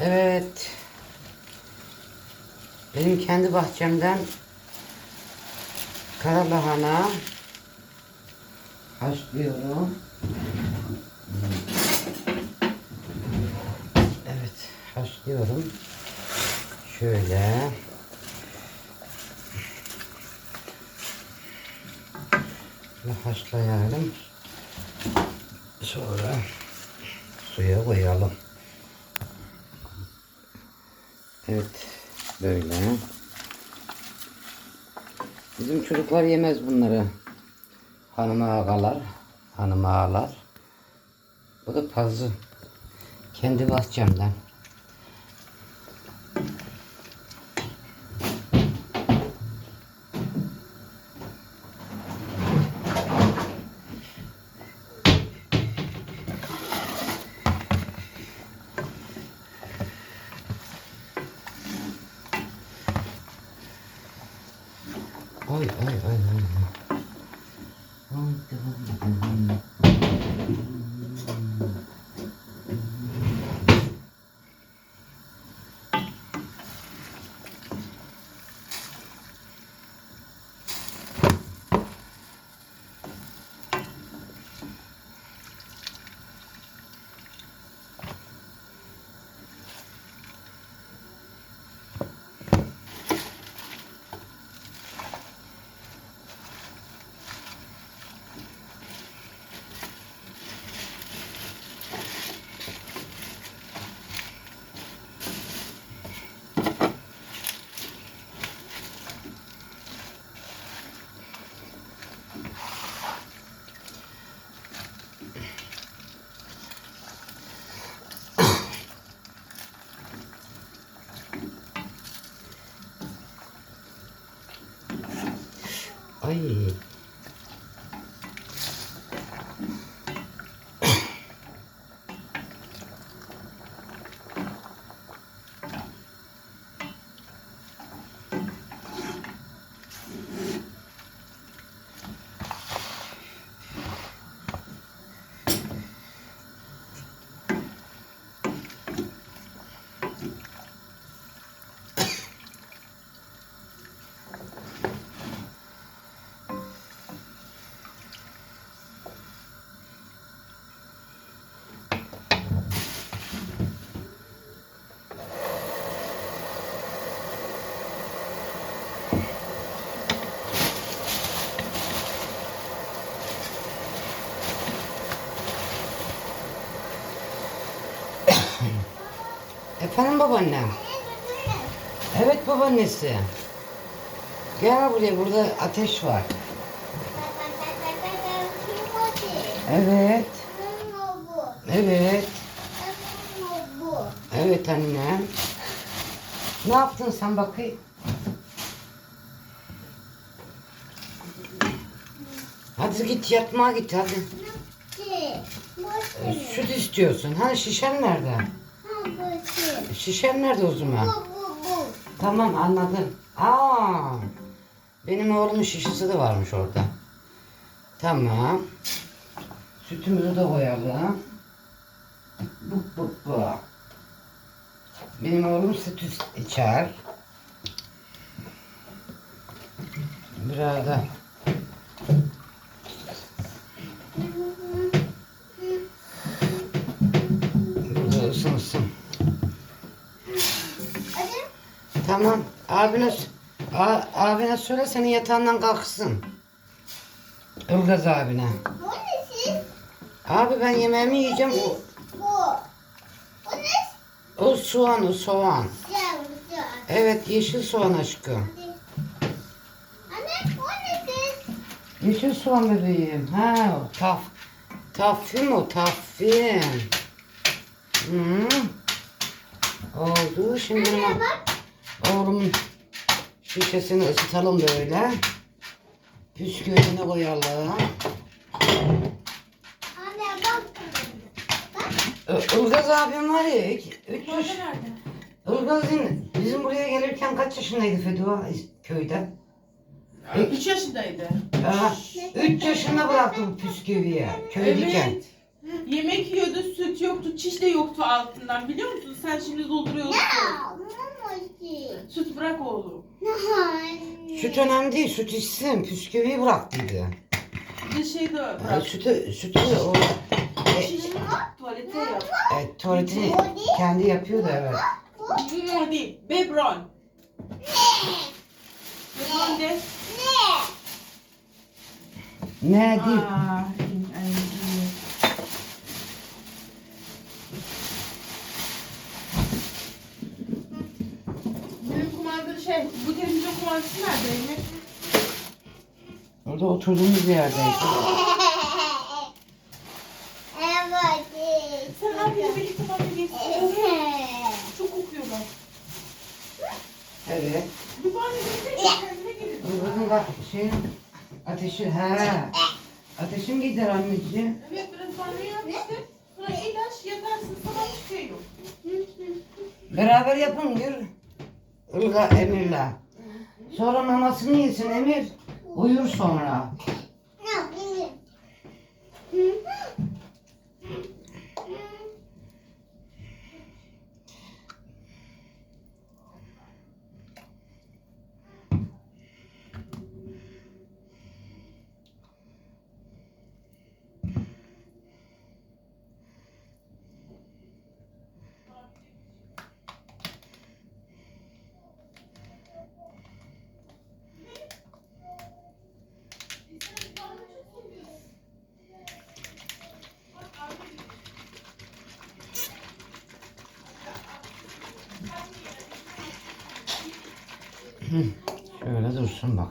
Evet. Benim kendi bahçemden kara lahana haşlıyorum. Evet, haşlıyorum. Şöyle. Şunu haşlayalım. Sonra suya koyalım. Evet, böyle. Bizim çocuklar yemez bunları. Hanım ağalar, hanım ağalar. Bu da pazı. Kendi おいおいおいおいおい。い Efendim babaannem. Evet babaannesi. Gel buraya burada ateş var. Evet. Evet. Evet anne. Ne yaptın sen bakayım? Hadi git yatmaya git hadi. Süt istiyorsun. Ha şişen nerede? Şişen nerede o zaman? Tamam anladım. Aa, benim oğlumun şişesi de varmış orada. Tamam. Sütümüzü de koyalım. Bu bu bu. Benim oğlum süt içer. Biraz da burada ısınsın. Tamam. Abine, a, abine söyle senin yatağından kalksın. Ilgaz abine. Abi ben yemeğimi yiyeceğim. O, o soğan, o soğan. Evet yeşil soğan aşkım. Yeşil soğan bebeğim. Ha, o taf. Taffim o, taffim. Hı. Oldu. Şimdi ben oğlumun şişesini ısıtalım böyle. Püsküvini koyalım. Ö- Ilgaz abim var ya, iki- üç yaş. Ilgaz'ın bizim buraya gelirken kaç yaşındaydı Fedua köyde? 3 yaşındaydı. Aa, üç yaşında bıraktı bu püsküviye köydeyken. Evet. Yemek yiyordu, süt yoktu, çiş de yoktu altından biliyor musun? Sen şimdi dolduruyorsun. Süt bırak oğlum. Süt önemli değil. Süt içsin. Püsküviyi bıraktıydı. Bir de şey de bırak. sütü, sütü o e, Çiş tuvalete yap. e, tuvaletini kendi yapıyordu evet. Bu değil. Bebron. Bebron de. Ne değil. Aa, Oturduğumuz yerdeydi. Sen abiyle birlikte kumanda geçsin. Çok kokuyorlar. Evet. Bir kendine gelin. Kızım bak şey ateşi he. Ateşim gider anneciğim. Evet biraz banyo yap işte. Sonra ilaç yatarsın sabah çıkıyor. Beraber yapın yürü. Ilga Emir'le. Sonra mamasını yesin Emir. Uyur sonra. 嗯，雪原来都是生的。